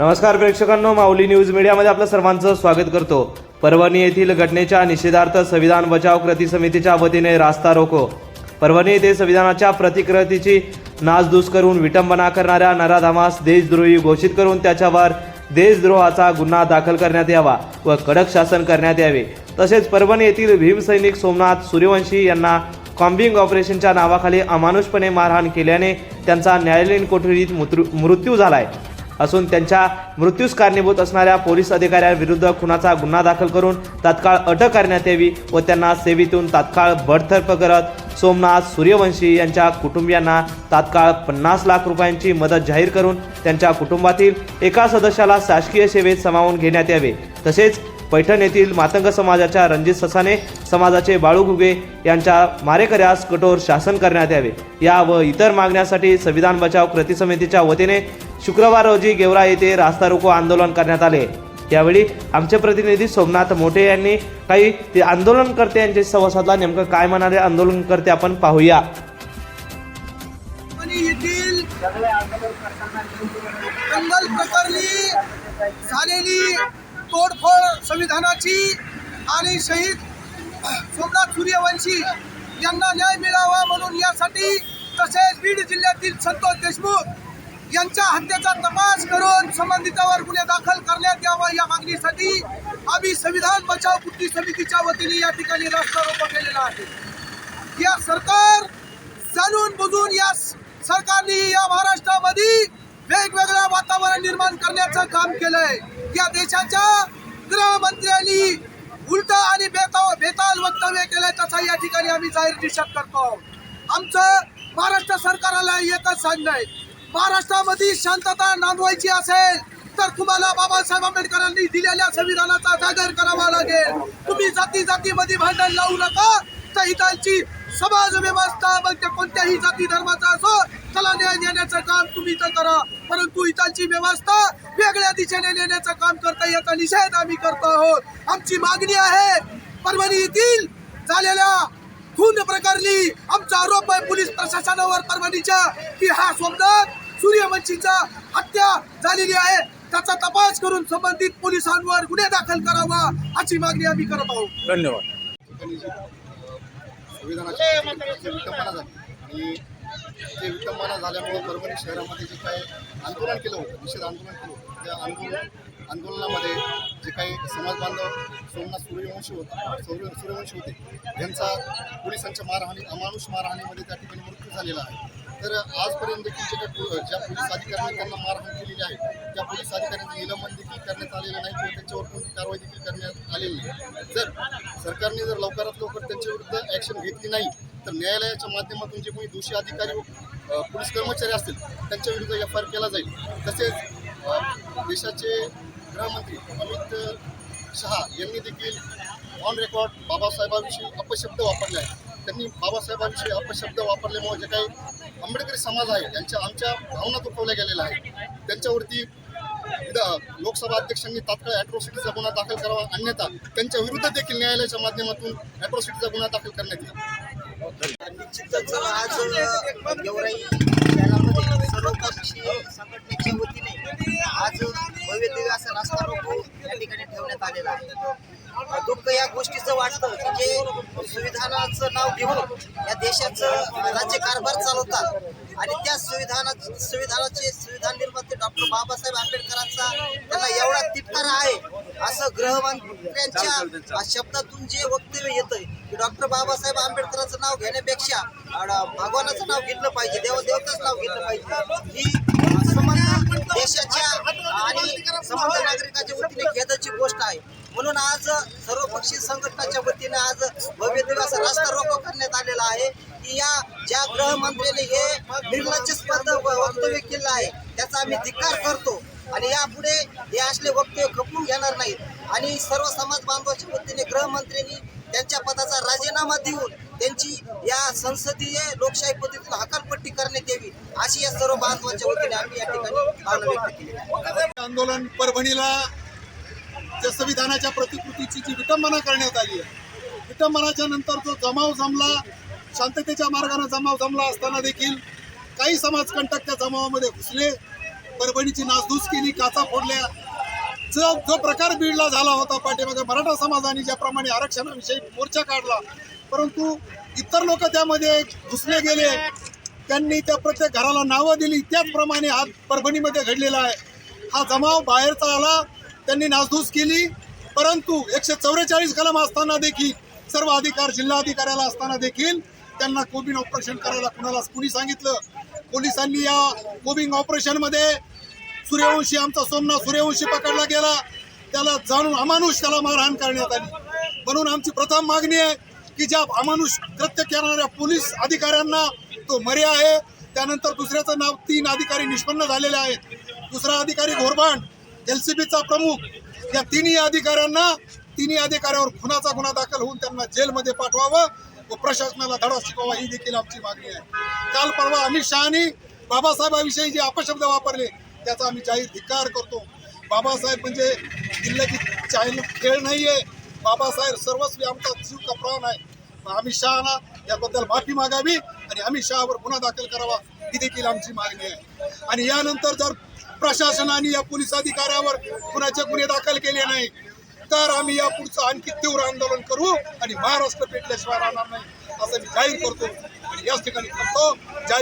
नमस्कार प्रेक्षकांनो माऊली न्यूज मीडियामध्ये आपलं सर्वांचं स्वागत करतो. परभणी येथील घटनेच्या निषेधार्थ संविधान बचाव कृती समितीच्या वतीने रास्ता रोको. परभणी येथे संविधानाच्या प्रतिकृतीची नासधूस करून विटंबना करणाऱ्या नराधामास देशद्रोही घोषित करून त्याच्यावर देशद्रोहाचा गुन्हा दाखल करण्यात यावा व कडक शासन करण्यात यावे. तसेच परभणी येथील भीमसैनिक सोमनाथ सूर्यवंशी यांना कॉम्बिंग ऑपरेशनच्या नावाखाली अमानुषपणे मारहाण केल्याने त्यांचा न्यायालयीन कोठडीत मृत्यू मृत्यू झालाय. असून त्यांच्या मृत्यूस कारणीभूत असणाऱ्या पोलीस अधिकाऱ्यांविरुद्ध खुनाचा गुन्हा दाखल करून तात्काळ अटक करण्यात यावी व त्यांना सेवेतून तात्काळ बडतर्फ करत सोमनाथ सूर्यवंशी यांच्या कुटुंबियांना तात्काळ पन्नास लाख रुपयांची मदत जाहीर करून त्यांच्या कुटुंबातील एका सदस्याला शासकीय सेवेत सामावून घेण्यात यावे. तसेच पैठण येथील मातंग समाजाच्या रणजित ससाने समाजाचे बाळू घुगे यांच्या मारेकऱ्यास कठोर शासन करण्यात यावे. या व इतर मागण्यासाठी संविधान बचाव कृती समितीच्या वतीने शुक्रवार रोजी गेवरा येथे रास्ता रोको आंदोलन करण्यात आले. यावेळी आमचे प्रतिनिधी सोमनाथ मोठे यांनी काही ते आंदोलनकर्ते यांचे संवाद साधला नेमकं काय म्हणाले आंदोलनकर्ते आपण पाहूया. दंगल प्रकरणी झालेली तोडफोड संविधानाची आणि शहीद सोमनाथ सूर्यवंशी यांना न्याय मिळावा म्हणून यासाठी तसेच बीड जिल्ह्यातील संतोष देशमुख यांच्या हत्येचा तपास करून संबंधितावर गुन्हे दाखल करण्यात यावा या मागणीसाठी आम्ही संविधान बचाव कृती समितीच्या वतीने या ठिकाणी रस्ता रोको केलेला आहे. या सरकार जाणून बुजून या सरकारने या महाराष्ट्रामध्ये वेगवेगळं वातावरण निर्माण करण्याचं काम केलंय. या देशाच्या गृहमंत्र्यांनी उलट आणि बेताव बेताल वक्तव्य केलंय तसा या ठिकाणी आम्ही जाहीर निषेध करतो आमचं महाराष्ट्र सरकारला एकच सांगणं आहे. महाराष्ट्रामध्ये शांतता नांदवायची असेल तर तुम्हाला बाबासाहेब आंबेडकरांनी दिलेल्या संविधानाचा जागर करावा लागेल. तुम्ही जाती जातीमध्ये भांडण लावू नका. तर हितांची समाज व्यवस्था मग कोणत्याही जाती धर्माचा असो त्याला न्याय देण्याचं काम तुम्ही तर करा. परंतु हितांची व्यवस्था वेगळ्या दिशेने नेण्याचं काम करता याचा निषेध आम्ही करतो आहोत. आमची मागणी आहे परभणी येथील झालेल्या खून प्रकरणी आमचा आरोप आहे पोलीस प्रशासनावर परभणीच्या की हा सोमनाथ सूर्यवंशीचा हत्या झालेली आहे. त्याचा तपास करून संबंधित पोलिसांवर गुन्हे दाखल करावा अशी मागणी आम्ही करत आहोत. धन्यवाद. आणि ते विटंबना झाल्यामुळं परभणी शहरामध्ये जे काही आंदोलन केलं होतं निषेध आंदोलन केलं होतं त्या आंदोलन आंदोलनामध्ये काही समाज बांधव सोमनाथ सूर्यवंशी होते सूर्य सूर्यवंशी होते. यांचा पोलिसांच्या मारहाणी अमानुष मारहाणीमध्ये त्या ठिकाणी मृत्यू झालेला आहे. तर आजपर्यंत देखील जे ज्या पोलीस अधिकाऱ्यांनी त्यांना मारहाण केलेली आहे त्या पोलीस अधिकाऱ्यांचं निलंबन देखील करण्यात आलेलं नाही किंवा त्यांच्यावर कोणती कारवाई देखील करण्यात आलेली नाही. जर सरकारने जर लवकरात लवकर त्यांच्या विरुद्ध ॲक्शन घेतली नाही तर न्यायालयाच्या माध्यमातून जे कोणी दोषी अधिकारी पोलीस कर्मचारी असतील त्यांच्याविरुद्ध एफ आय आर केला जाईल. तसेच देशाचे गृहमंत्री अमित शहा यांनी देखील ऑन रेकॉर्ड बाबासाहेबांविषयी अपशब्द वापरले आहेत त्यांनी बाबासाहेबांविषयी अपशब्द वापरल्यामुळे जे काही आंबेडकरी समाज आहे त्यांच्या आमच्या भावना दुखवल्या गेलेल्या आहेत. त्यांच्यावरती लोकसभा अध्यक्षांनी तात्काळ ॲट्रॉसिटीचा गुन्हा दाखल करावा अन्यथा त्यांच्या विरुद्ध देखील न्यायालयाच्या माध्यमातून ॲट्रॉसिटीचा गुन्हा दाखल करण्यात येईल. निश्चितच आज गेवराई संघटनेच्या वतीने म्हणजे आज भव्य दिव्य असा रास्ता रोको या ठिकाणी ठेवण्यात आलेला आहे. दुःख या गोष्टीचं वाटतं की जे संविधानाचं नाव घेऊन या देशाचं राज्यकारभार चालवतात आणि त्या संविधाना संविधानाचे संविधान निर्माते डॉक्टर बाबासाहेब आंबेडकरांचा त्यांना एवढा असं गृहमंत्र्यांच्या शब्दातून जे वक्तव्य येतंय की डॉक्टर बाबासाहेब आंबेडकरांचं नाव घेण्यापेक्षा भगवानाचं नाव घेतलं पाहिजे देव देवताचं नाव घेतलं पाहिजे. ही देशाच्या आणि समस्त नागरिकाच्या वतीने खेदाची गोष्ट आहे. म्हणून आज सर्वपक्षीय संघटनाच्या वतीने आज भव्य दिव्य असा रस्ता रोको करण्यात आलेला आहे. की या ज्या गृहमंत्र्यांनी हे निर्लज्जस्पद वक्तव्य केलं आहे त्याचा आम्ही धिक्कार करतो. आणि यापुढे हे असले वक्तव्य खपवून घेणार नाहीत. आणि सर्व समाज बांधवाच्या वतीने गृहमंत्र्यांनी त्यांच्या पदाचा राजीनामा देऊन त्यांची या संसदीय लोकशाही पद्धतीतून हकालपट्टी करण्यात यावी अशी या सर्व बांधवांच्या वतीने आम्ही या ठिकाणी भावना व्यक्त केली आंदोलन परभणीला ज्या संविधानाच्या प्रतिकृतीची जी विटंबना करण्यात आली आहे विटंबनाच्या नंतर जो जमाव जमला शांततेच्या मार्गाने जमाव जमला असताना देखील काही समाजकंटक त्या जमावामध्ये घुसले. परभणीची नासधूस केली काचा फोडल्या. जो जो प्रकार बीडला झाला होता पाठीमागे मराठा समाजाने ज्याप्रमाणे आरक्षणाविषयी मोर्चा काढला. परंतु इतर लोक त्यामध्ये घुसले गेले. त्यांनी त्या प्रत्येक घराला नावं दिली. त्याचप्रमाणे हा परभणीमध्ये घडलेला आहे. हा जमाव बाहेरचा आला. त्यांनी नासधूस केली. परंतु एकशे चौवेचाळीस कलम असताना देखील सर्व अधिकार जिल्हाधिकाऱ्याला असताना देखील त्यांना कोबिंग ऑपरेशन करायला कुणाला कुणी सांगितलं? पोलिसांनी या कोबिंग ऑपरेशनमध्ये सूर्यवंशी आमचा सोमना सूर्यवंशी पकडला गेला. त्याला जाणून अमानुष त्याला मारहाण करण्यात आली. म्हणून आमची प्रथम मागणी आहे की ज्या अमानुष कृत्य करणाऱ्या पोलीस अधिकाऱ्यांना तो मर्या आहे. त्यानंतर दुसऱ्याचं नाव तीन अधिकारी निष्पन्न झालेले आहेत. दुसरा अधिकारी घोरबाण एलसीबीचा प्रमुख. या तिन्ही अधिकाऱ्यांना तिन्ही अधिकाऱ्यावर खुनाचा गुन्हा दाखल होऊन त्यांना जेलमध्ये पाठवावं व प्रशासनाला धडा शिकवावा ही देखील आमची मागणी आहे. काल परवा अमित शहानी बाबासाहेबांविषयी जे अपशब्द वापरले त्याचा आम्ही जाहीर धिक्कार करतो. बाबासाहेब म्हणजे जिल्ह्याची चायन खेळ नाही आहे बाबासाहेब सर्वस्वी आमचा जीव कप्राण प्राण आहे. अमित शहाना याबद्दल माफी मागावी आणि अमित शहावर गुन्हा दाखल करावा ही देखील आमची मागणी आहे. आणि यानंतर जर प्रशासनाने या पोलीस अधिकाऱ्यावर कुणाचे गुन्हे दाखल केले नाही तर आम्ही या पुढचं आणखी तीव्र आंदोलन करू आणि महाराष्ट्र पेटल्याशिवाय राहणार नाही असं मी जाहीर करतो. आणि याच ठिकाणी करतो जय